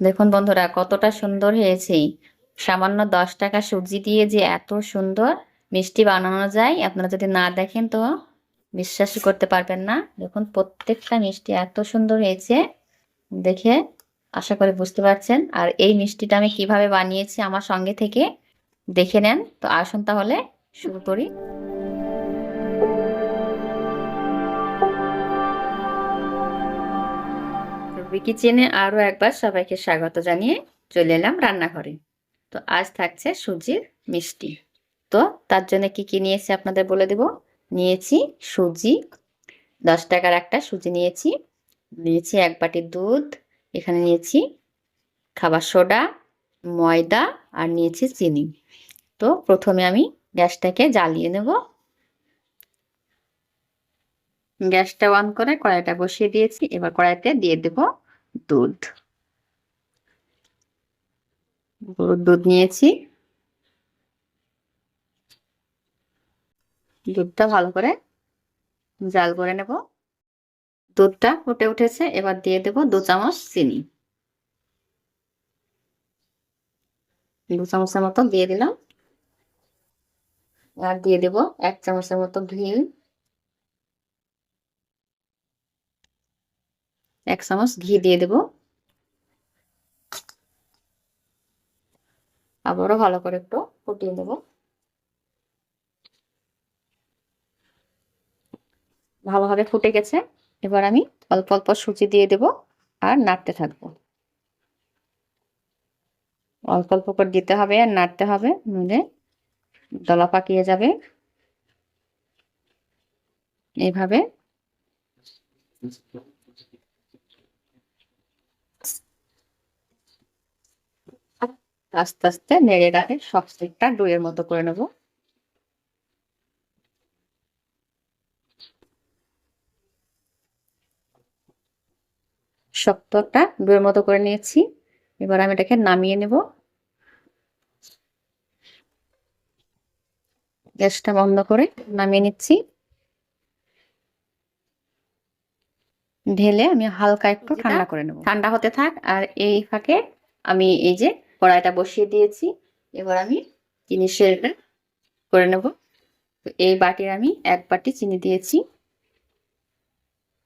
দেখুন বন্ধুরা, কতটা সুন্দর হয়েছে। সামান্য দশ টাকা সুজি দিয়ে যে এত সুন্দর মিষ্টি বানানো যায়, আপনারা যদি না দেখেন তো বিশ্বাসই করতে পারবেন না। দেখুন প্রত্যেকটা মিষ্টি এত সুন্দর হয়েছে, দেখে আশা করি বুঝতে পারছেন। আর এই মিষ্টিটা আমি কীভাবে বানিয়েছি আমার সঙ্গে থেকে দেখে নেন। তো আসুন তাহলে শুরু করি। রুবি কিচেনে আরও একবার সবাইকে স্বাগত জানিয়ে চলে এলাম রান্নাঘরে। তো আজ থাকছে সুজির মিষ্টি। তো তার জন্য কি কি নিয়েছি আপনাদের বলে দেব? নিয়েছি সুজি, দশ টাকার একটা সুজি নিয়েছি। নিয়েছি এক বাটি দুধ, এখানে নিয়েছি খাবার সোডা, ময়দা আর নিয়েছি চিনি। তো প্রথমে আমি গ্যাসটাকে জ্বালিয়ে নেব। গ্যাসটা অন করে কড়াইটা বসিয়ে দিয়েছি। এবার কড়াইতে দিয়ে দেব দুধ। গরুর দুধ নিয়েছি। দুধটা ভালো করে জাল করে নেব। দুধটা ফুটে উঠেছে, এবার দিয়ে দেব দু চামচ চিনি। দু চামচের মতো দিয়ে দিলাম। আর দিয়ে দেব এক চামচের মতো ঘি। এক চামচ ঘি দিয়ে দেব। আবারও ভালো করে একটু ফুটিয়ে দেব ভালোভাবে ফুটে গেছে। এবার আমি অল্প অল্প সুজি দিয়ে দেব আর নাড়তে থাকব। অল্প অল্প করে দিতে হবে আর নাড়তে হবে নইলে দলা পাকিয়ে যাবে। এইভাবে আস্তে আস্তে নেড়ে রাখে সব স্টিকটা ডুয়ের মতো করে নেব। শক্তটা ডুয়ের মতো করে নিয়েছি এবার আমি এটাকে নামিয়ে নেব। গ্যাসটা বন্ধ করে নামিয়ে নিচ্ছি। ঢেলে আমি হালকা একটু ঠান্ডা করে নেব। ঠান্ডা হতে থাক আর এই ফাঁকে আমি এই যে কড়াইটা বসিয়ে দিয়েছি। এবার আমি চিনি শেরটা করে নেব। এই বাটির আমি এক বাটি চিনি দিয়েছি।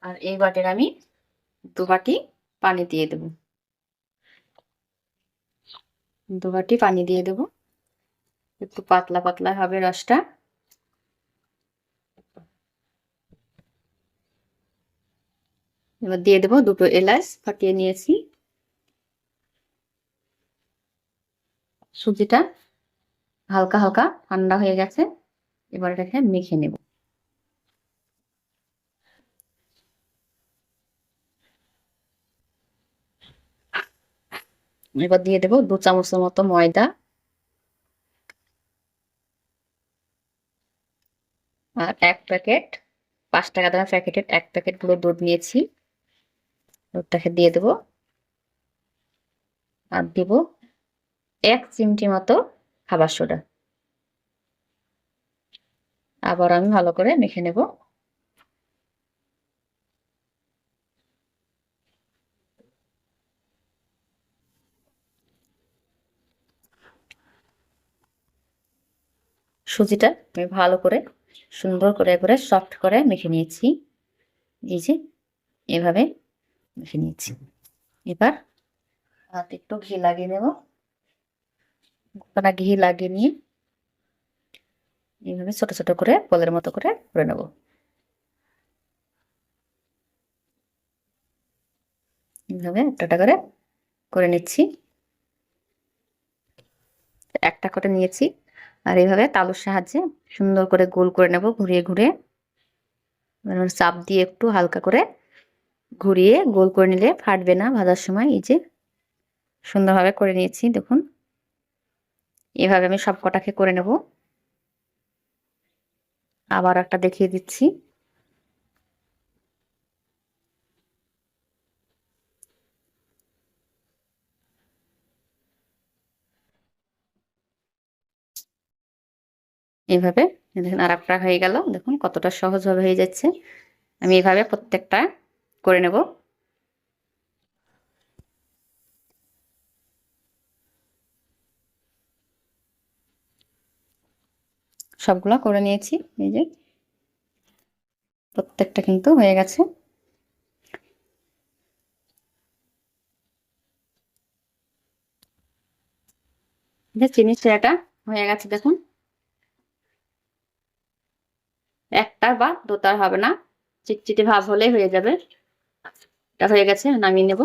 আর এই বাটির আমি দু বাটি পানি দিয়ে দেব। দু বাটি পানি দিয়ে দেব। একটু পাতলা পাতলা হবে রসটা। এবার দিয়ে দেবো দুটো এলাচ ফাটিয়ে নিয়েছি। সুজিটা হালকা হালকা ঠান্ডা হয়ে গেছে। এবার এটাকে মেখে নেব। এবার দিয়ে দেবো দু চামচের মতো ময়দা। আর এক প্যাকেট, পাঁচ টাকা দামের প্যাকেটের এক প্যাকেটগুলো দুধ নিয়েছি। দুধটাকে দিয়ে দেবো। আর দেবো এক চিমটি মতো খাবার সোডা। আবার আমি ভালো করে মেখে নেব। সুজিটা আমি ভালো করে, সুন্দর করে করে সফট করে মেখে নিয়েছি। এই যে, এভাবে মেখে নিয়েছি। এবার হাতে একটু ঘি লাগিয়ে নেব। গোটা ঘি লাগিয়ে নিয়ে এইভাবে ছোট ছোট করে বলের মতো করে করে নেব। এইভাবে একটা করে করে নিচ্ছি। একটা করে নিয়েছি আর এইভাবে তালুর সাহায্যে সুন্দর করে গোল করে নেব ঘুরিয়ে ঘুরিয়ে। চাপ দিয়ে একটু হালকা করে ঘুরিয়ে গোল করে নিলে ফাটবে না, ভাজার সময় এই যে সুন্দরভাবে করে নিয়েছি, দেখুন। এভাবে আমি সব কটাকে করে নেব। আবার একটা দেখিয়ে দিচ্ছি। এভাবে দেখুন আর একটা হয়ে গেল। দেখুন কতটা সহজভাবে হয়ে যাচ্ছে। আমি এভাবে প্রত্যেকটা করে নেব। সবগুলো করে নিয়েছি, এই যে। প্রত্যেকটা কিন্তু হয়ে গেছে। চিনি সেরাটা হয়ে গেছে, দেখুন। একটার বা দুটার হবে না, চিটচিটে ভাব হলেই হয়ে যাবে। এটা হয়ে গেছে, নামিয়ে নেব।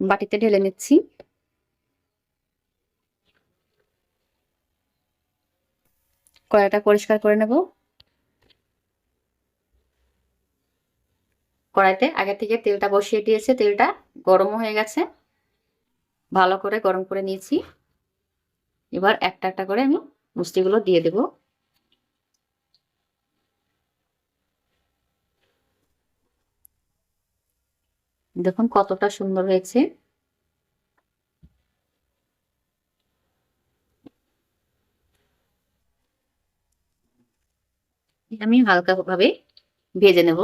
বাটিতে ঢেলে নিচ্ছি। কড়াইটা পরিষ্কার করে নেব। কড়াইতে আগে থেকে তেলটা বসিয়ে দিয়েছে, তেলটা গরমও হয়ে গেছে। ভালো করে গরম করে নিয়েছি। এবার একটা একটা করে আমি মিষ্টিগুলো দিয়ে দেব। দেখুন কতটা সুন্দর হয়েছে। আমি হালকা ভাবে ভেজে নেব।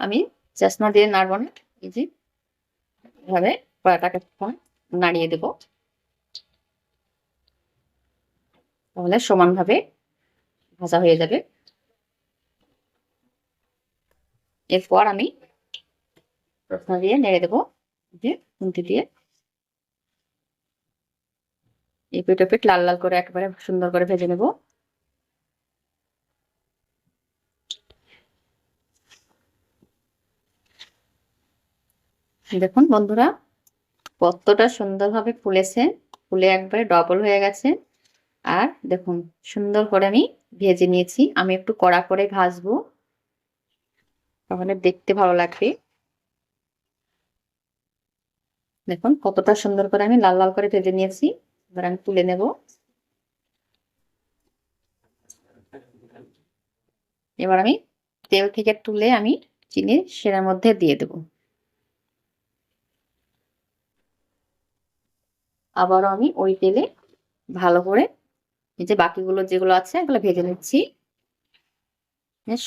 আমি চাষনা দিয়ে নাড়ব না, এই যে এভাবে নাড়িয়ে দেব। তাহলে সমানভাবে ভাজা হয়ে যাবে। এরপর আমি রসনা দিয়ে নেড়ে দেবো যে খুন্তি দিয়ে। এই পেট লাল লাল করে একেবারে সুন্দর করে ভেজে নেব। দেখুন বন্ধুরা কতটা সুন্দরভাবে ফুলেছে, ফুলে একবারে ডবল হয়ে গেছে। আর দেখুন, সুন্দর করে আমি ভেজে নিয়েছি। আমি একটু কড়া করে ভাজবো, তাহলে দেখতে ভালো লাগবে। দেখুন, কতটা সুন্দর করে আমি লাল লাল করে ভেজে নিয়েছি। এবার আমি তুলে নেব। এবার আমি তেল থেকে তুলে আমি চিনি সেরার মধ্যে দিয়ে দেব। আবারও আমি ওই তেলে ভালো করে এই যে বাকিগুলো যেগুলো আছে এগুলো ভেজে নিচ্ছি।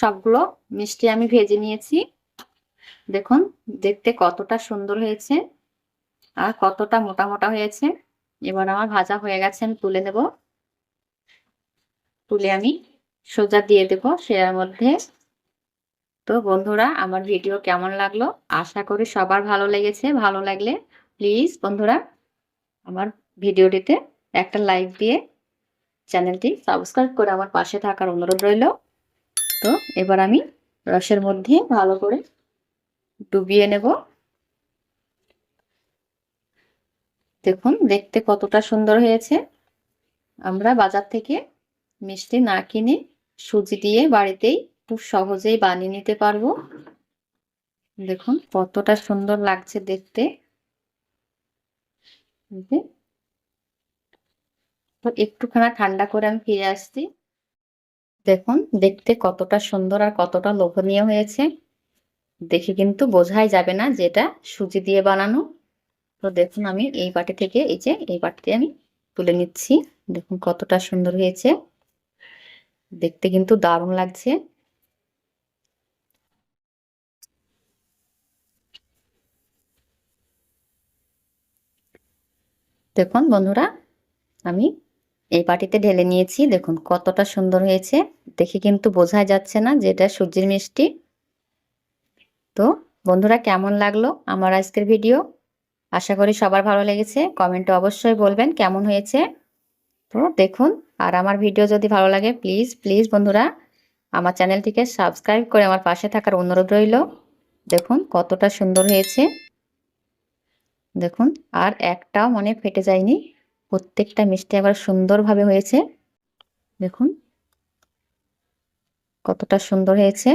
সবগুলো মিষ্টি আমি ভেজে নিয়েছি। দেখুন, দেখতে কতটা সুন্দর হয়েছে আর কতটা মোটা মোটা হয়েছে। এবার আমার ভাজা হয়ে গেছে, আমি তুলে নেব। তুলে আমি সোজা দিয়ে দেব সেটার মধ্যে। তো বন্ধুরা, আমার ভিডিও কেমন লাগল? আশা করি সবার ভালো লেগেছে। ভালো লাগলে প্লিজ বন্ধুরা আমার ভিডিওটিতে একটা লাইক দিয়ে চ্যানেলটি সাবস্ক্রাইব করে আমার পাশে থাকার অনুরোধ রইল। তো এবার আমি রসের মধ্যে ভালো করে ডুবিয়ে নেব। দেখুন, দেখতে কতটা সুন্দর হয়েছে। আমরা বাজার থেকে মিষ্টি না কিনে সুজি দিয়ে বাড়িতেই খুব সহজেই বানিয়ে নিতে পারব। দেখুন, কতটা সুন্দর লাগছে দেখতে। তো একটুখানা ঠান্ডা করে আমি ফিরে আসছি। দেখুন, দেখতে কতটা সুন্দর আর কতটা লোভনীয় হয়েছে। দেখে কিন্তু বোঝাই যাবে না যেটা সুজি দিয়ে বানানো। তো দেখুন, আমি এই বাটি থেকে, এই যে এই বাটিতে আমি তুলে নিচ্ছি। দেখুন কতটা সুন্দর হয়েছে। দেখতে কিন্তু দারুণ লাগছে। দেখুন বন্ধুরা, আমি এই বাটিতে ঢেলে নিয়েছি। দেখুন কতটা সুন্দর হয়েছে। দেখে কিন্তু বোঝা যাচ্ছে না যে এটা সুজির মিষ্টি। তো বন্ধুরা, কেমন লাগল আমার আজকের ভিডিও? আশা করি সবার ভালো লেগেছে। কমেন্টে অবশ্যই বলবেন কেমন হয়েছে। তো দেখুন, আর আমার ভিডিও যদি ভালো লাগে, প্লিজ প্লিজ বন্ধুরা, আমার চ্যানেলটিকে সাবস্ক্রাইব করে আমার পাশে থাকার অনুরোধ রইল। দেখুন কতটা সুন্দর হয়েছে। দেখুন, আর একটাও মনে ফেটে যায়নি। প্রত্যেকটা মিষ্টি আবার সুন্দরভাবে হয়েছে। দেখুন, কতটা সুন্দর হয়েছে।